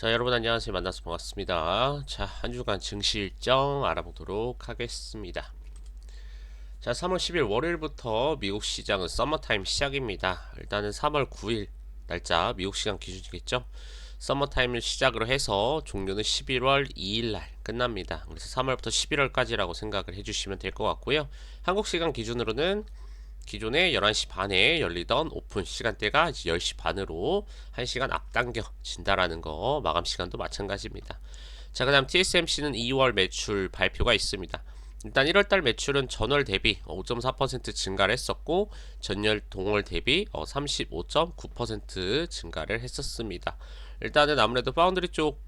자, 여러분 안녕하세요. 만나서 반갑습니다. 자, 한 주간 증시 일정 알아보도록 하겠습니다. 자, 3월 10일 월요일부터 미국 시장은 서머타임 시작입니다. 일단은 3월 9일 날짜 미국 시간 기준이겠죠. 서머타임을 시작으로 해서 종료는 11월 2일 날 끝납니다. 그래서 3월부터 11월까지라고 생각을 해주시면 될 것 같고요. 한국 시간 기준으로는 기존에 11시 반에 열리던 오픈 시간대가 이제 10시 반으로 1시간 앞당겨진다라는 거 마감 시간도 마찬가지입니다. 자, 그 다음 TSMC는 2월 매출 발표가 있습니다. 일단 1월달 매출은 전월 대비 5.4% 증가를 했었고 전월 동월 대비 35.9% 증가를 했었습니다. 일단은 아무래도 파운드리 쪽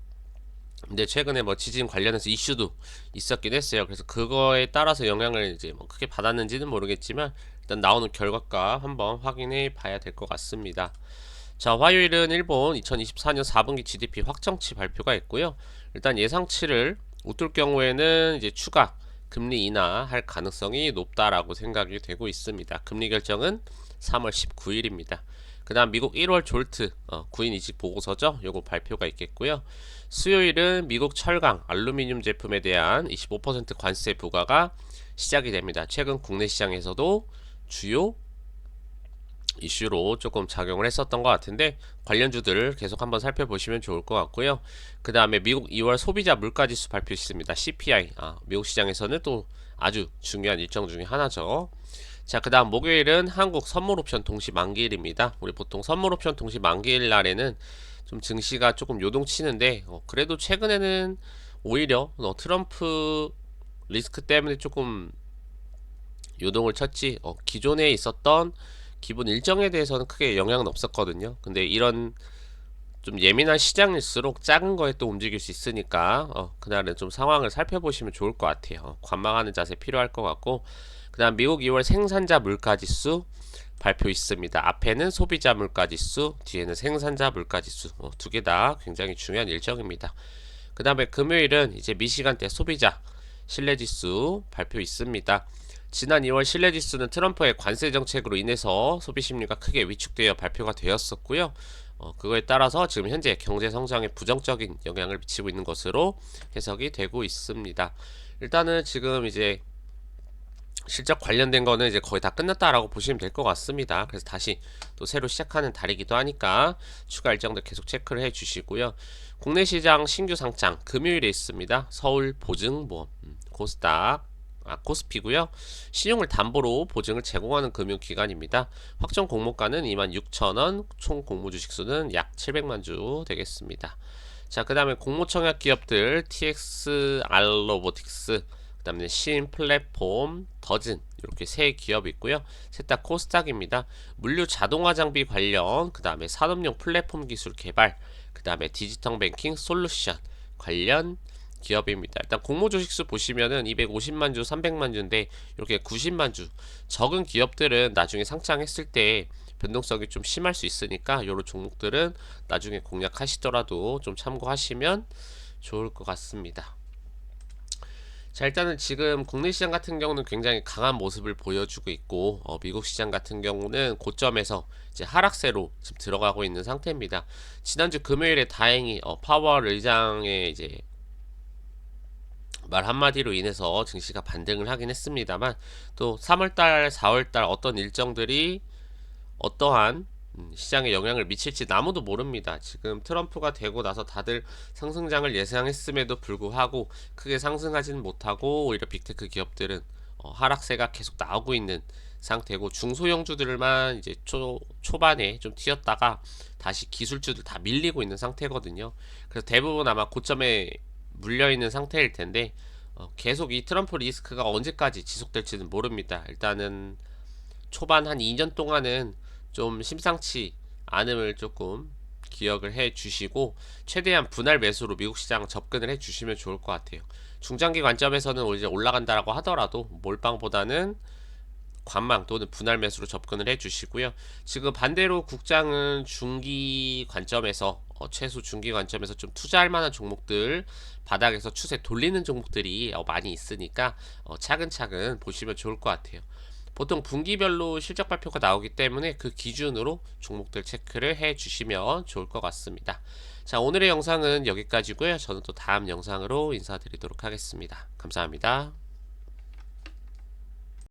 근데 최근에 뭐 지진 관련해서 이슈도 있었긴 했어요. 그래서 그거에 따라서 영향을 이제 뭐 크게 받았는지는 모르겠지만 일단 나오는 결과가 한번 확인해 봐야 될 것 같습니다. 자, 화요일은 일본 2024년 4분기 GDP 확정치 발표가 있고요. 일단 예상치를 웃돌 경우에는 이제 추가 금리 인하할 가능성이 높다라고 생각이 되고 있습니다. 금리 결정은 3월 19일입니다. 그 다음 미국 1월 졸트 어, 구인 이직 보고서죠. 요거 발표가 있겠고요. 수요일은 미국 철강, 알루미늄 제품에 대한 25% 관세 부과가 시작이 됩니다. 최근 국내 시장에서도 주요 이슈로 조금 작용을 했었던 것 같은데 관련주들을 계속 한번 살펴보시면 좋을 것 같고요. 그 다음에 미국 2월 소비자 물가지수 발표 있습니다. CPI 아, 미국 시장에서는 또 아주 중요한 일정 중에 하나죠. 자, 그 다음 목요일은 한국 선물옵션 동시 만기일입니다. 우리 보통 선물옵션 동시 만기일 날에는 좀 증시가 조금 요동치는데 어, 그래도 최근에는 오히려 어, 트럼프 리스크 때문에 조금 요동을 쳤지 어, 기존에 있었던 기본 일정에 대해서는 크게 영향은 없었거든요. 근데 이런 좀 예민한 시장일수록 작은 거에 또 움직일 수 있으니까 어, 그날은 좀 상황을 살펴보시면 좋을 것 같아요. 관망하는 자세 필요할 것 같고 그다음 미국 2월 생산자 물가지수 발표 있습니다. 앞에는 소비자 물가지수, 뒤에는 생산자 물가지수 어, 두개 다 굉장히 중요한 일정입니다. 그 다음에 금요일은 이제 미시간대 소비자 신뢰지수 발표 있습니다. 지난 2월 신뢰지수는 트럼프의 관세 정책으로 인해서 소비 심리가 크게 위축되어 발표가 되었었고요. 어, 그거에 따라서 지금 현재 경제 성장에 부정적인 영향을 미치고 있는 것으로 해석이 되고 있습니다. 일단은 지금 이제 실적 관련된 거는 이제 거의 다 끝났다라고 보시면 될 것 같습니다. 그래서 다시 또 새로 시작하는 달이기도 하니까 추가 일정들 계속 체크를 해 주시고요. 국내 시장 신규 상장 금요일에 있습니다. 서울 보증보험, 음, 코스닥, 아, 코스피고요. 신용을 담보로 보증을 제공하는 금융기관입니다. 확정 공모가는 26,000원, 총 공모 주식수는 약 700만 주 되겠습니다. 자, 그 다음에 공모청약 기업들 TX 알로보틱스, 그 다음에 신 플랫폼, 더즌 이렇게 세 기업이 있고요. 셋 다 코스닥입니다. 물류 자동화 장비 관련, 그 다음에 산업용 플랫폼 기술 개발, 그 다음에 디지털 뱅킹 솔루션 관련 기업입니다. 일단 공모 주식수 보시면은 250만 주, 300만 주인데 이렇게 90만 주 적은 기업들은 나중에 상장했을 때 변동성이 좀 심할 수 있으니까 이런 종목들은 나중에 공략하시더라도 좀 참고하시면 좋을 것 같습니다. 자 일단은 지금 국내 시장 같은 경우는 굉장히 강한 모습을 보여주고 있고 어, 미국 시장 같은 경우는 고점에서 이제 하락세로 지금 들어가고 있는 상태입니다. 지난주 금요일에 다행히 어, 파월 의장의 이제 말 한마디로 인해서 증시가 반등을 하긴 했습니다만 또 3월달, 4월달 어떤 일정들이 어떠한 음, 시장에 영향을 미칠지 아무도 모릅니다. 지금 트럼프가 되고 나서 다들 상승장을 예상했음에도 불구하고 크게 상승하지는 못하고 오히려 빅테크 기업들은 어, 하락세가 계속 나오고 있는 상태고 중소형주들만 이제 초, 초반에 좀 튀었다가 다시 기술주들 다 밀리고 있는 상태거든요. 그래서 대부분 아마 고점에 물려 있는 상태일 텐데 어, 계속 이 트럼프 리스크가 언제까지 지속될지는 모릅니다. 일단은 초반 한 2년 동안은 좀 심상치 않음을 조금 기억을 해 주시고 최대한 분할 매수로 미국 시장 접근을 해 주시면 좋을 것 같아요. 중장기 관점에서는 이제 올라간다라고 하더라도 몰빵보다는 관망 또는 분할 매수로 접근을 해 주시고요. 지금 반대로 국장은 중기 관점에서 어, 최소 중기 관점에서 좀 투자할 만한 종목들 바닥에서 추세 돌리는 종목들이 어, 많이 있으니까 어, 차근차근 보시면 좋을 것 같아요. 보통 분기별로 실적 발표가 나오기 때문에 그 기준으로 종목들 체크를 해 주시면 좋을 것 같습니다. 자, 오늘의 영상은 여기까지고요. 저는 또 다음 영상으로 인사드리도록 하겠습니다. 감사합니다.